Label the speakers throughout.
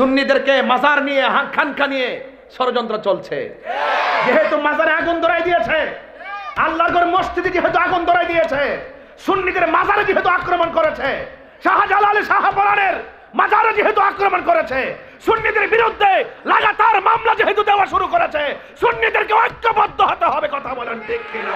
Speaker 1: সুন্নিদেরকে মাজার নিয়ে খানকা নিয়ে ষড়যন্ত্র চলছে। যেহেতু মাজারে আগুন ধরাই দিয়েছে, আল্লাহর ঘর মসজিদে যেহেতু আগুন ধরাই দিয়েছে, সুন্নিদের মাজারে যেহেতু আক্রমণ করেছে, শাহজালাল শাহপরানের মাজারে যেহেতু আক্রমণ করেছে, সুন্নিদের বিরুদ্ধে লাগাতার মামলা যেহেতু দেওয়া শুরু করেছে, সুন্নিদেরকে ঐক্যবদ্ধ হতে হবে, কথা বলেন ঠিক কিনা?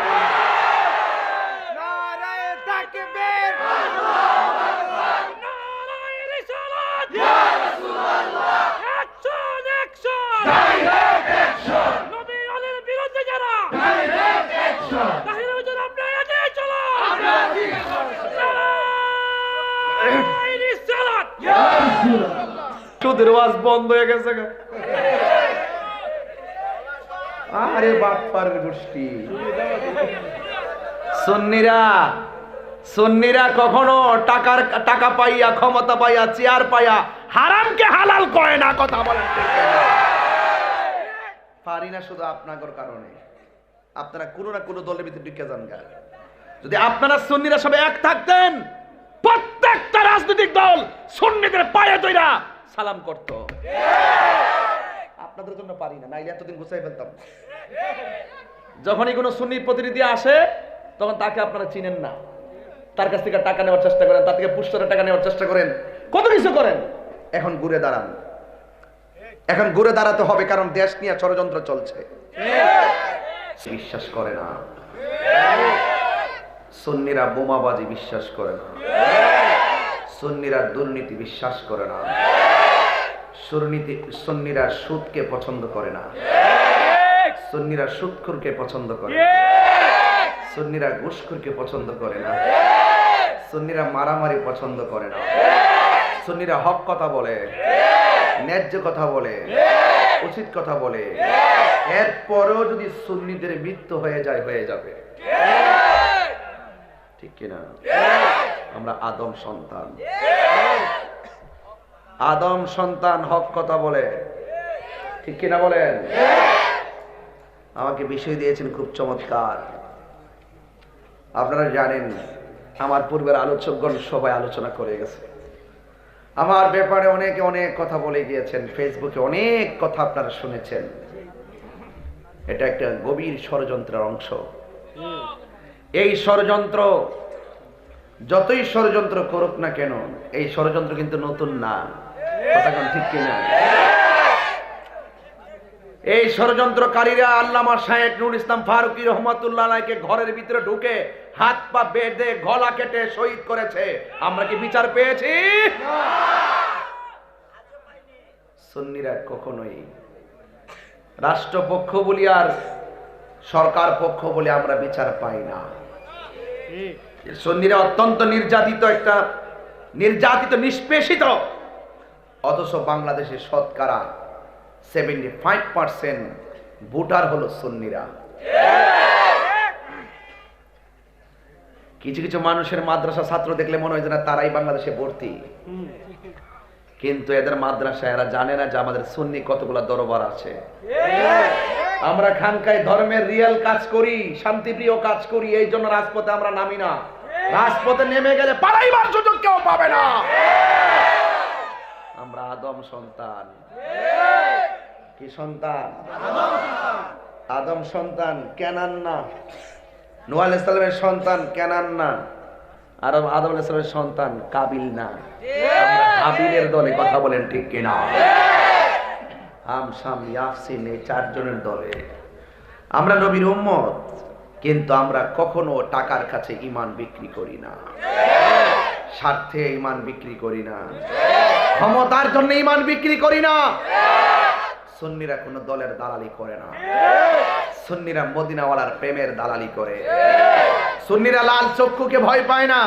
Speaker 1: সুদের ওয়াজ বন্ধ হয়ে গেছে। আরে বাটপারের গোষ্ঠী সুন্নিরা সুন্নিরা কখনো টাকার, টাকা পাইয়া, ক্ষমতা পাইয়া, চেয়ার পাইয়া, হারামকে হালাল করে না, কথা ঠিক পারি না শুধু আপনাদের কারণে আপনারা কোনো না কোনো দলের ভিতরে ঢুকে যান গা। যদি আপনারা সুন্নিরা সবাই এক থাকতেন, প্রত্যেকটা রাজনৈতিক দল সুন্নিদের পায়ে দইরা সালাম করত। আপনাদের জন্য পারি না, নাইলে এতদিন গুছাই ফেলতাম। যখনই কোনো সুন্নি প্রতিনিধি আসে, তখন তাকে আপনারা চিনেন না। তার কাছ থেকে টাকা নেওয়ার চেষ্টা করেন, তার থেকে পুস্তকের টাকা নেওয়ার চেষ্টা করেন। কত কিছু করেন? এখন ঘুরে দাঁড়ান। এখন ঘুরে দাঁড়াতে হবে, কারণ দেশ নিয়ে ষড়যন্ত্র চলছে। বিশ্বাস করে না। সন্নিরা বোমাবাজি বিশ্বাস করে না। সন্নিরা দুর্নীতি বিশ্বাস করে না। সুন্নিরা সুদকে পছন্দ করে না। সন্নিরা সুৎখুরকে পছন্দ করে না। সুন্নিরা ঘুষখুরকে পছন্দ করে না। সন্নিরা মারামারি পছন্দ করে না। সন্নিরা হক কথা বলে, ন্যায্য কথা বলে, উচিত কথা বলে এরপরেও যদি সুন্নিদের মৃত্যু হয়ে যায়, হয়ে যাবে। ঠিক কিনা? আমরা আদম সন্তান। আদম সন্তান হক কথা বলে। ঠিক কিনা বলেন? আমাকে বিষয় দিয়েছেন খুব চমৎকার। আপনারা জানেন, আমার পূর্বের আলোচকগণ সবাই আলোচনা করে গেছে। আমার ব্যাপারে অনেকে অনেক কথা বলে গিয়েছেন, ফেসবুকে অনেক কথা আপনারা শুনেছেন। এটা একটা গভীর ষড়যন্ত্রের অংশ। এই ষড়যন্ত্র যতই ষড়যন্ত্র করুক না কেন এই ষড়যন্ত্র কিন্তু নতুন না। ঠিক কিনা? এই ষড়যন্ত্রকারীরা আল্লামা শাহেদ নুর ইসলাম ফারুকি রহমতুল্লাহ আলাইকে ঘরের ভিতরে ঢুকে হাত পা বেঁধে গলা কেটে শহীদ করেছে। আমরা কি বিচার পেয়েছি? সুন্নিরা কখনোই রাষ্ট্রপক্ষ বলি আর সরকার পক্ষ বলে আমরা বিচার পাই না। সন্ধিরা অত্যন্ত নির্যাতিত একটা, নির্যাতিত, নিষ্পেষিত। অথচ বাংলাদেশের শতকরা সেভেন্টি ফাইভ পার্সেন্ট ভোটার হলো সন্নিরা কিছু কিছু মানুষের মাদ্রাসা ছাত্র দেখলে মনে হয় যে না তারাই বাংলাদেশে ভর্তি। কিন্তু এদের মাদ্রাসা এরা জানে না যে আমাদের সুন্নি কতগুলো দরবার আছে। আমরা খানকায় ধর্মের রিয়েল কাজ করি, শান্তিপ্রিয় কাজ করি, এই জন্য রাজপথে আমরা নামি না। রাজপথে নেমে গেলে পালাইবার সুযোগ কেউ পাবে না। আমরা আদম সন্তান। কি সন্তান? আদম সন্তান, কেনান না। নোয়াল ইসলামের সন্তান, কেনান না। আর আদম ইসলামের সন্তান কাবিল না। আমরা কাবিলের দলে কথা বলেন ঠিক কিনা? হাম শাম ইয়াসিন এই চারজনের দলে। আমরা নবীর উম্মত কিন্তু আমরা কখনো টাকার কাছে ইমান বিক্রি করি না। স্বার্থে ইমান বিক্রি করি না। ক্ষমতার জন্য ইমান বিক্রি করি না। সুন্নিরা কোনো দলের দালালি করে না। সুন্নিরা মদিনাওয়ালার প্রেমের দালালি করে। সুন্নিরা লাল চক্ষুকে ভয় পায় না।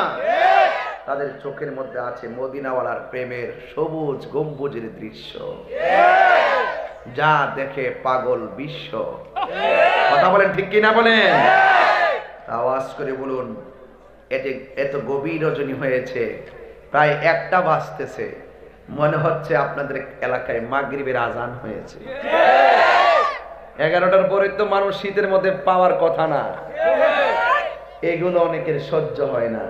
Speaker 1: তাদের চোখের মধ্যে আছে মদিনাওয়ালার প্রেমের সবুজ গম্বুজের দৃশ্য। যা দেখে পাগল বিশ্ব। কথা বলেন ঠিক কিনা বলেন? আওয়াজ করে বলুন এতে এত গভীর রজনী হয়েছে প্রায় একটা বাজতেছে। মনে হচ্ছে আপনাদের এলাকায় মাগরিবের আজান হয়েছে। এগারোটার পরে তো মানুষ শীতের মধ্যে পাওয়ার কথা না। এগুলো অনেকের সহ্য হয় না।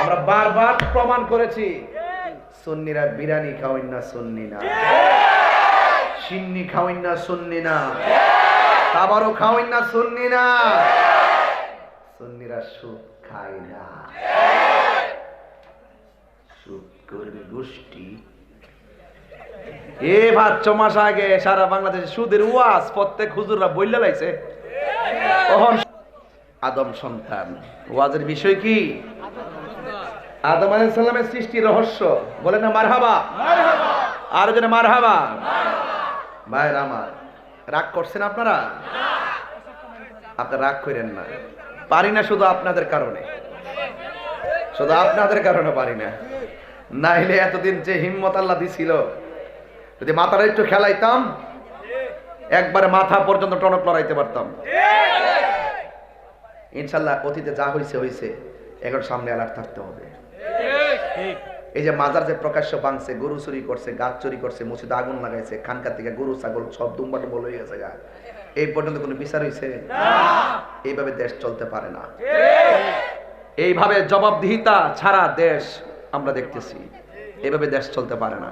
Speaker 1: আমরা বারবার প্রমাণ করেছি। সুন্নিরা বিরিয়ানি খাওয়াই না সুন্নি না। সিন্নি খাওয়াই না সুন্নি না। খাবারও খাওয়াই না সুন্নি না। সুন্নিরা সুদ খায় না। সুদ করবে গোষ্ঠী। এ ভাত ছ মাস আগে সারা বাংলাদেশে সুদের ওয়াজ প্রত্যেক হুজুররা বইলে লাইছে। তখন আদম সন্তান। ওয়াজের বিষয় কি? আদম আলাইহিস সালামের সৃষ্টি রহস্য। বলে না মারহাবা। আর জনে মারহাবা। ভাইর আমার রাগ করছেন আপনারা? আপনারা রাগ করেন না। পারি না শুধু আপনাদের কারণে। শুধু আপনাদের কারণে পারি না। নাইলে এতদিন যে হিম্মত আল্লাহ দিছিল যদি মাথাটা একটু খেলাইতাম একবারে মাথা পর্যন্ত টনক লড়াইতে পারতাম। ইনশাল্লাহ অতীতে যা হয়েছে হয়েছে এখন সামনে অ্যালার্ট থাকতে হবে। এই যে মাজার যে প্রকাশ্য ভাঙছে, গরু চুরি করছে, গাছ চুরি করছে, মসজিদে আগুন লাগাইছে খানকার থেকে গরু, ছাগল সব দুম্বাট বল হয়ে গেছে গা। এই পর্যন্ত কোনো বিচার হয়েছে এইভাবে দেশ চলতে পারে না। এইভাবে জবাবদিহিতা ছাড়া দেশ আমরা দেখতেছি। এইভাবে দেশ চলতে পারে না।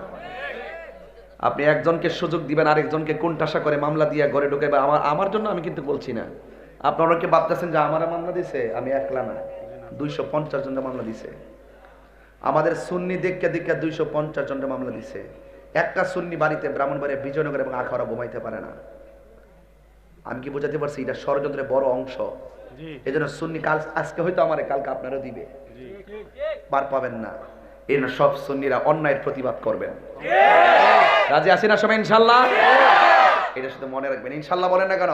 Speaker 1: আপনি একজনকে সুযোগ দিবেন, আরেকজনকে কোনটাশা করে মামলা দিয়ে ঘরে ঢুকে আমার আমার জন্য আমি কিন্তু বলছি না। আপনারা কি ভাবতেছেন যে আমার মামলা দিছে? আমি একলা না। দুইশো পঞ্চাশ জনের মামলা দিছে। আমাদের সুন্নি দেখে দেখে দুইশো পঞ্চাশ জনের মামলা দিছে। একটা সুন্নি বাড়িতে ব্রাহ্মণবাড়িয়া বিজয়নগর এবং আখাড়া ঘুমাইতে পারে না। আমি কি বোঝাতে পারছি? এটা ষড়যন্ত্রের বড় অংশ। এই জন্য সুন্নি কাল আজকে হয়তো আমার কালকে আপনারও দিবে। পার পাবেন না। এই জন্য সব সুন্নিরা অন্যায়ের প্রতিবাদ করবেন। রাজি আছি না সবাই ইনশাল্লাহ? এটা শুধু মনে রাখবেন। ইনশাল্লাহ বলেন না কেন?